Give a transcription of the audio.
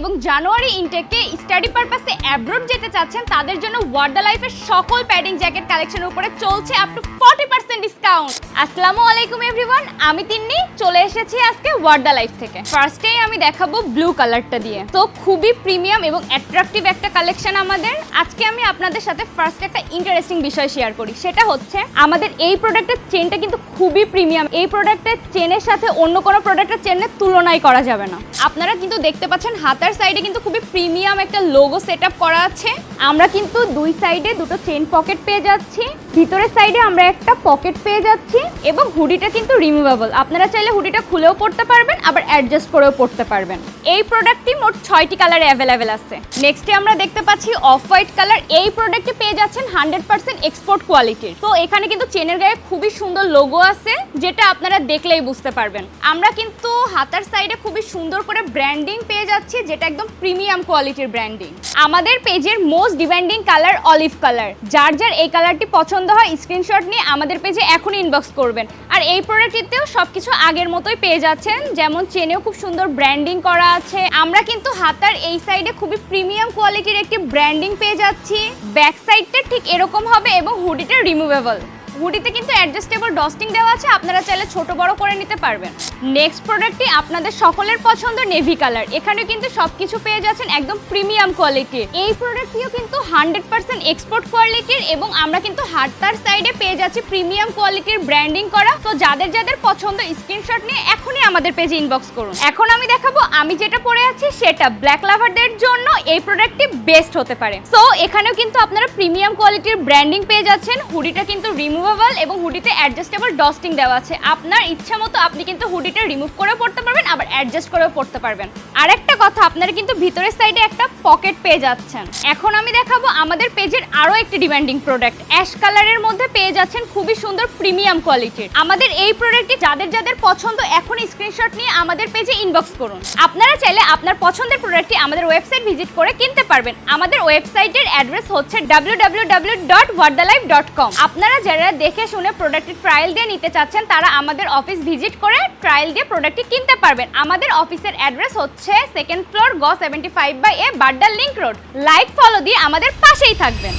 এবং জানুয়ারি ইনটেকে স্টাডি পারপাসে অ্যাব্রোড যেতে চাচ্ছেন, তাদের জন্য ওয়ার্ডা লাইফের সকল প্যাডিং জ্যাকেট কালেকশনের উপরে চলছে up to forty percent discount আসসালামু আলাইকুম এভরিওয়ান আমি তিন্নি, চলে এসেছি আজকে ওয়ার্ডা লাইফ থেকে ফার্স্টেই আমি দেখাবো ব্লু কালারটা দিয়ে। তো খুবই প্রিমিয়াম এবং অ্যাট্রাকটিভ একটা কালেকশন আমাদের। আজকে আমি আপনাদের সাথে ফার্স্ট একটা ইন্টারেস্টিং বিষয় শেয়ার করি। সেটা হচ্ছে, আমাদের এই প্রোডাক্টের চেনটা কিন্তু খুবই প্রিমিয়াম এই প্রোডাক্টের চেনের সাথে অন্য কোনো প্রোডাক্টের চেনের তুলনাই করা যাবে না। আপনারা কিন্তু দেখতে পাচ্ছেন হাতার সাইডে কিন্তু খুবই প্রিমিয়াম একটা লোগো সেট করা আছে। আমরা কিন্তু দুই সাইডে দুটো চেন পকেট পেয়ে যাচ্ছি। ভিতরের সাইডে আমরা একটা পকেট পেয়ে যাচ্ছি এবং হুডিটা কিন্তু রিমুভেবল আপনারা চাইলে হুডিটা খুলেও পড়তে পারবেন, আবার অ্যাডজাস্ট করেও পড়তে পারবেন। এই প্রোডাক্টটি মোট ছয়টি কালারে অ্যাভেলেবেল আছে। নেক্সটে আমরা দেখতে পাচ্ছি অফ হোয়াইট কালার এই প্রোডাক্টে পেয়ে যাচ্ছেন হান্ড্রেড পার্সেন্ট এক্সপোর্ট কোয়ালিটির তো এখানে কিন্তু চেনের গায়ে খুবই সুন্দর লোগো আছে, যেটা আপনারা দেখলেই বুঝতে পারবেন। আমরা কিন্তু হাতার সাইডে খুবই সুন্দর করে ব্র্যান্ডিং পেয়ে যাচ্ছি, যেটা একদম প্রিমিয়াম কোয়ালিটির ব্র্যান্ডিং আমাদের পেজের most demanding colour olive colour যার যার এই কালারটি পছন্দ হয় স্ক্রিনশট নিয়ে আমাদের পেজে এখন ইনবক্স করবেন। আর এই প্রোডাক্টটিতেও সব কিছু আগের মতোই পেয়ে যাচ্ছেন। যেমন চেনেও খুব সুন্দর ব্র্যান্ডিং করা আছে। আমরা কিন্তু হাতার এই সাইডে খুবই প্রিমিয়াম কোয়ালিটির একটি ব্র্যান্ডিং পেয়ে যাচ্ছি। ব্যাক সাইডটা ঠিক এরকম হবে এবং হুডিটা রিমুভেবল হুডিতে কিন্তু অ্যাডজাস্টেবল ডস্টিং দেওয়া আছে, আপনারা চাইলে ছোট বড় করে নিতে পারবেন। নেক্সট প্রোডাক্টটি আপনাদের সকলের পছন্দ নেভি কালার এখানে কিন্তু সবকিছু পেয়ে যাচ্ছেন একদম প্রিমিয়াম কোয়ালিটির এই প্রোডাক্টটিও কিন্তু হান্ড্রেড পার্সেন্ট এক্সপোর্ট কোয়ালিটির এবং আমরা কিন্তু হাটতার সাইডে পেয়ে যাচ্ছি প্রিমিয়াম কোয়ালিটির ব্র্যান্ডিং করা। তো যাদের যাদের পছন্দ স্ক্রিনশট নিয়ে এখনই আমাদের পেজে ইনবক্স করুন। এখন আমি দেখাবো, আমি যেটা পরে আছি সেটা ব্ল্যাক লাভারদের জন্য এই প্রোডাক্টটি বেস্ট হতে পারে। সো এখানেও কিন্তু আপনারা প্রিমিয়াম কোয়ালিটির ব্র্যান্ডিং পেয়ে যাচ্ছেন। হুডিটা কিন্তু রিমুভেবল এবং হুডিতে অ্যাডজাস্টেবল ডস্টিং দেওয়া আছে। আপনার ইচ্ছা মতো আপনি কিন্তু হুডিটা রিমুভ করেও পড়তে পারবেন, আবার অ্যাডজাস্ট করেও পড়তে পারবেন। আরেকটা কথা, আপনারা কিন্তু ভিতরের সাইডে একটা পকেট পেয়ে যাচ্ছেন এখন আমি দেখাবো আমাদের পেজের আরও একটি ডিমান্ডিং প্রোডাক্ট অ্যাশ কালারের মধ্যে পেয়ে যাচ্ছেন খুবই সুন্দর প্রিমিয়াম কোয়ালিটির আমাদের এই প্রোডাক্টটি যাদের যাদের পছন্দ এখন স্ক্রিনশট নিয়ে আমাদের পেজে ইনবক্স করুন। আপনারা চাইলে আপনার পছন্দের প্রোডাক্টটি আমাদের ওয়েবসাইট ভিজিট করে কিনতে পারবেন। আমাদের ওয়েবসাইটের অ্যাড্রেস হচ্ছে www.wardalife.com আপনারা যারা দেখে শুনে প্রোডাক্টটি ট্রায়াল দিয়ে নিতে চাচ্ছেন, তারা আমাদের অফিস ভিজিট করে ট্রায়াল দিয়ে প্রোডাক্টটি কিনতে পারবেন। আমাদের অফিসের অ্যাড্রেস হচ্ছে সেকেন্ড ফ্লোর গ seventy five by A Badda link road like follow দিয়ে আমাদের পাশেই থাকবেন।